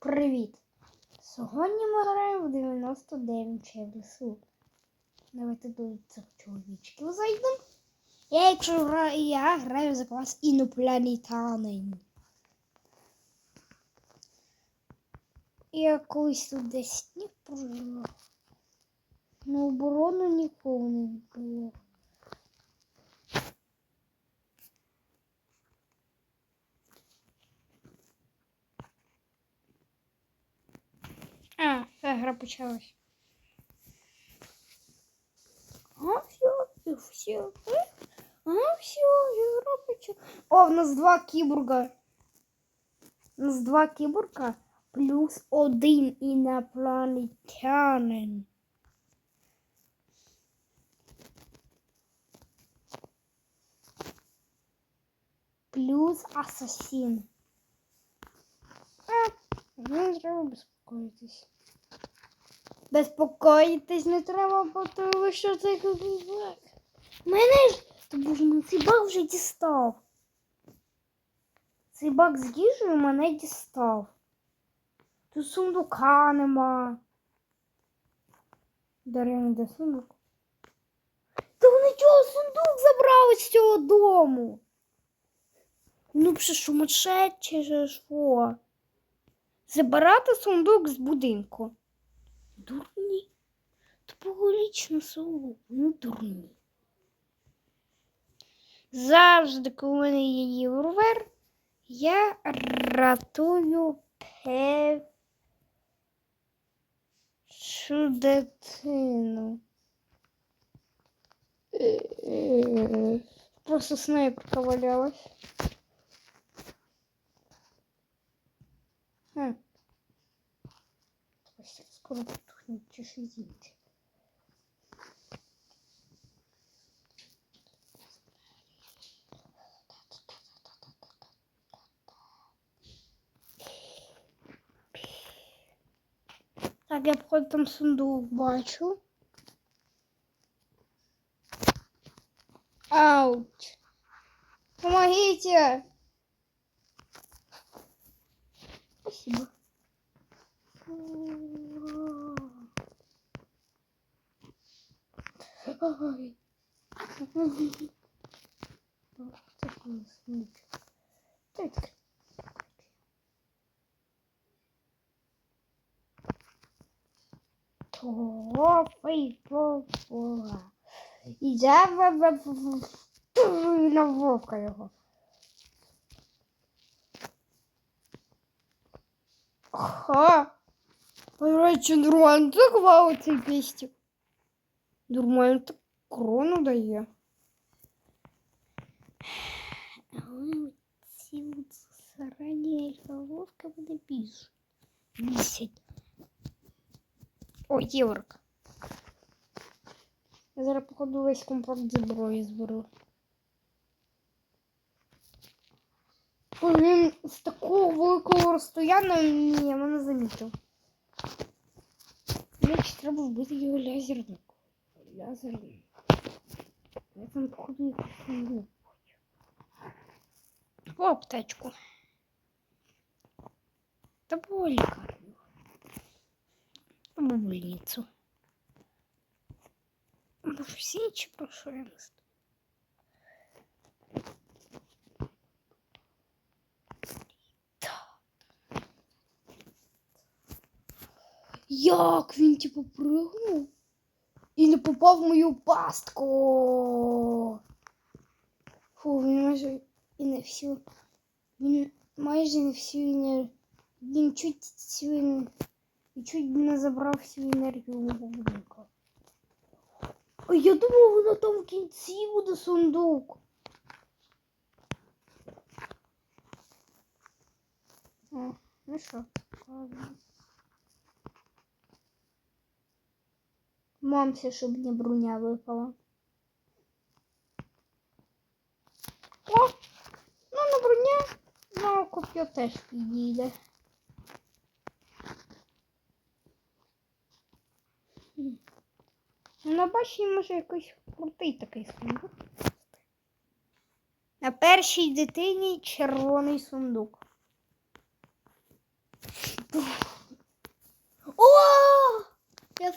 Привіт! Сьогодні ми граємо в 99 чеблесу. Давайте до цих чоловічків зайдемо. Я, якщо граю, я граю за клас інопланетянин. Я колись тут десь сніг проживав. На оборону нікого не почалась. А, все, все. А, все, гра почалась. О, в нас два кіборга. У нас два кіборга плюс один інопланетянин. Плюс асасін. А, не треба безпокоїтись. Безпокоїтись не треба, бо тому що це баг. Мене ж. Та боже, ну цей баг вже дістав. Цей баг з їжею мене дістав. Тут сундука нема. Дар'яна, де сундук? Та вони чого сундук забрали з цього дому? Ну, вже сумасшедші же що? Забирати сундук з будинку. Дурні. Тупоголічно село. Ну, дурні. Завжди, коли в мене є євровер, я ратую певшу дитину. Просто снайперка валялась. Чешуйки. Так, я походу там сундук бачу. Ауч. Помогите! Спасибо. Ой. Такой сундук. Так. Топай попуга. І я на вовка його. Ха. Короче, нормально так валиться пістів. Нормально так крону дає. Але ці от срані головка мене більше. Бісять. О, єврик. Я зараз, походу, весь комплект зброї зберу. Ой, Він з такого великого розстояння ні, мене замітив. Значить, треба вбити його Лазерник. Лазерник. Я там, походу, якусь не О, аптечку. Та було лікарню. Або больницю. Або всі інші про що я не знаю. Так. Як він типу пригнув і не попав в мою пастку. Фу, він майже і не всю. Він майже не всю енергію. Він чуть всю. І чуть не забрав всю енергію мого будинку. А я думав, воно там в кінці буде сундук. О, ну що, ладно. Мамся, щоб не бруня випала. О! Ну, на бруня, на коп'ю теж підійде. На башні може якийсь крутий такий сундук. На першій дитині червоний сундук.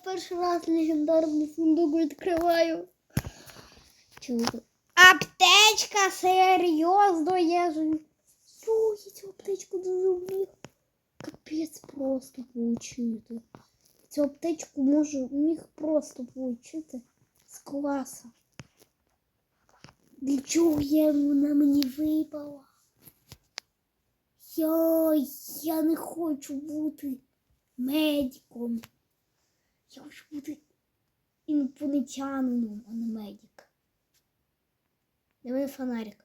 В перший раз легендарний сундук відкриваю. Аптечка, серйозно, я ж. Йо, я цю аптечку дуже міг. Капець просто получити. Цю аптечку можу міг просто получити з класа. Для чого я вона мені випала? Я, я не хочу бути медиком. Я хочу бути інопланетянином, а не медик. Де мене фонарик?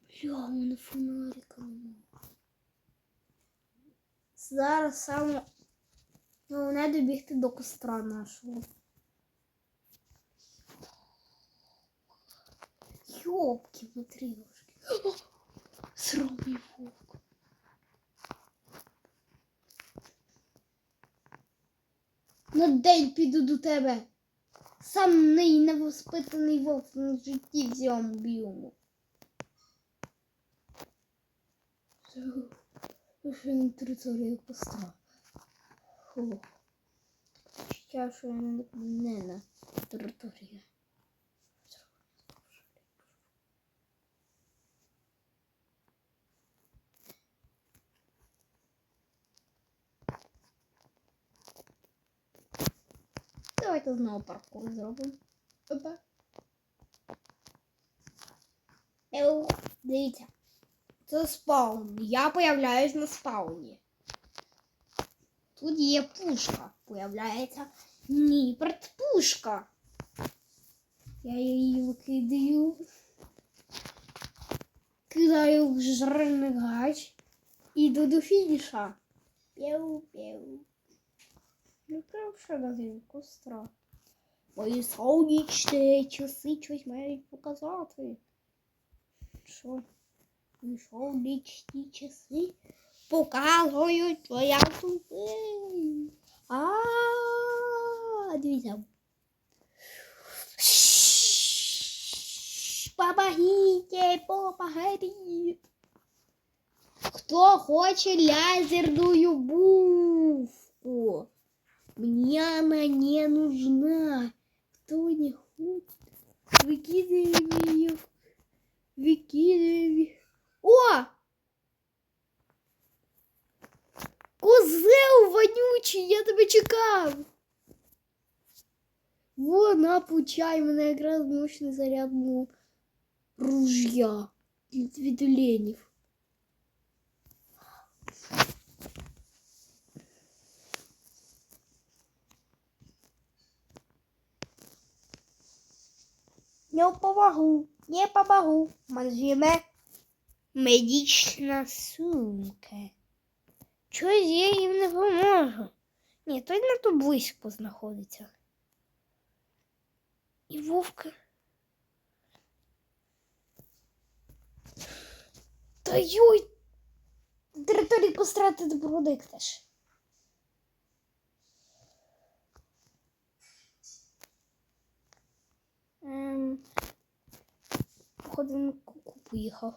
Бля, у мене фонарика немає. Зараз саме головне добігти до костра нашого. Ёбки матрёшки. Срамий вовк. На день піду до тебе. Самий невоспитаний вовк на житті в цьому біому. Ще на території костра. Фу. Ще що я не на території. Давайте знову паркур зробимо. Опа. Еу, дивіться. Це спаун. Я появляюсь на спауні. Тут є пушка. Появляється Ніпорт пушка. Я її викидаю. Кидаю в жирний гач. Іду до фініша. П'яу-п'яу. Ну, перше на костра. Мої сонячні часи щось мають? Мої сонячні часи показують твоя тупий. А, дивіться. Помогите, помогите. Кто хочет лазерную бufку? Мне она не нужна. Кто не хочет, выкидываем ее. Выкидываем. О! Козел вонючий, я тебе чекав. Вона получай мене якраз мощний заряд мого ружья від від оленів. Не помогу, не помогу. Манжиме медична сумка. Чогось я їм не поможу. Ні, той надто близько знаходиться. І вовка. Та йой! Території постратити продиктиш. Ем, походу на куку поїхав.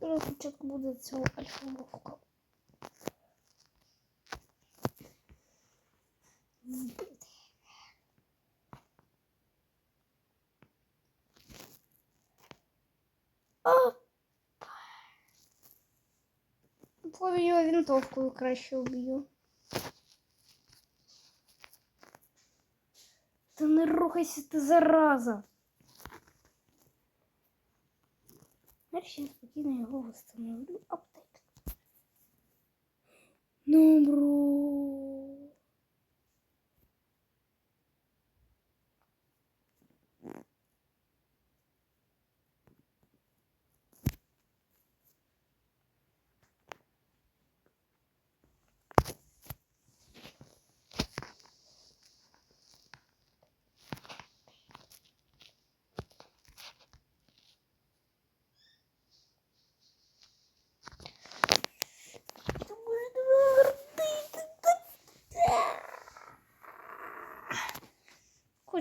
Зараз спочатку буде цього альфа-вовка. Вбити. Його винтовкою краще уб'ю. не рухайся ты, зараза. Дальше я спокійно його встановлю аптек. Ну, бро.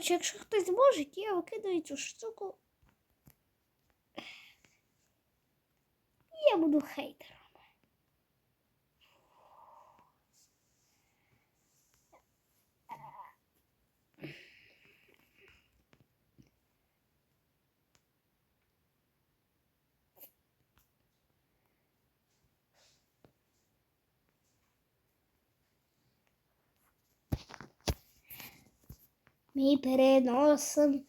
Хоч якщо хтось може, я викидаю цю штуку. Я буду хейтером. Ми переносимо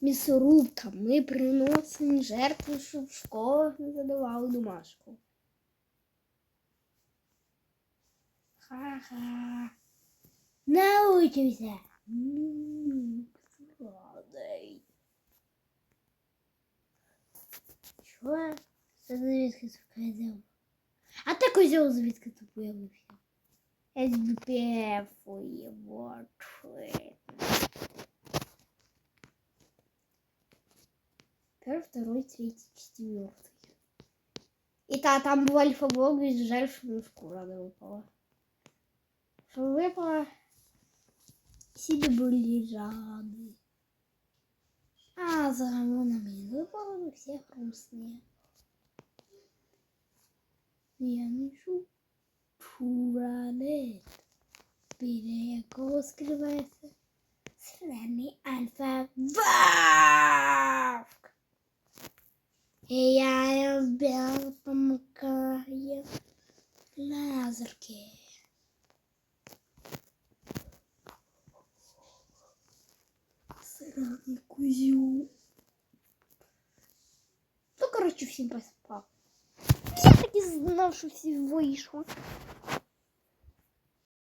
м'ясорубка. Ми приносимо жертву, щоб в школах не задавали домашку. Ха-ха. Научився. М, Славний. Що? Це звідки це козел? А ти козел звідки тут появився? СБФ его Первый, второй, третий, четвертый. И та, там был альфа-блок, и жаль, что мне шкура не выпала. Что выпала? Сиди были жады. А, за гормонами выпало, мы все хрустные. Я не шучу. Чуралет. Біля якого скривається зелений альфа вавк. І Я любив помикає лазерки. Зелений кузю. Ну, коротше, всім поспав. Я так і знав, що всі вийшли.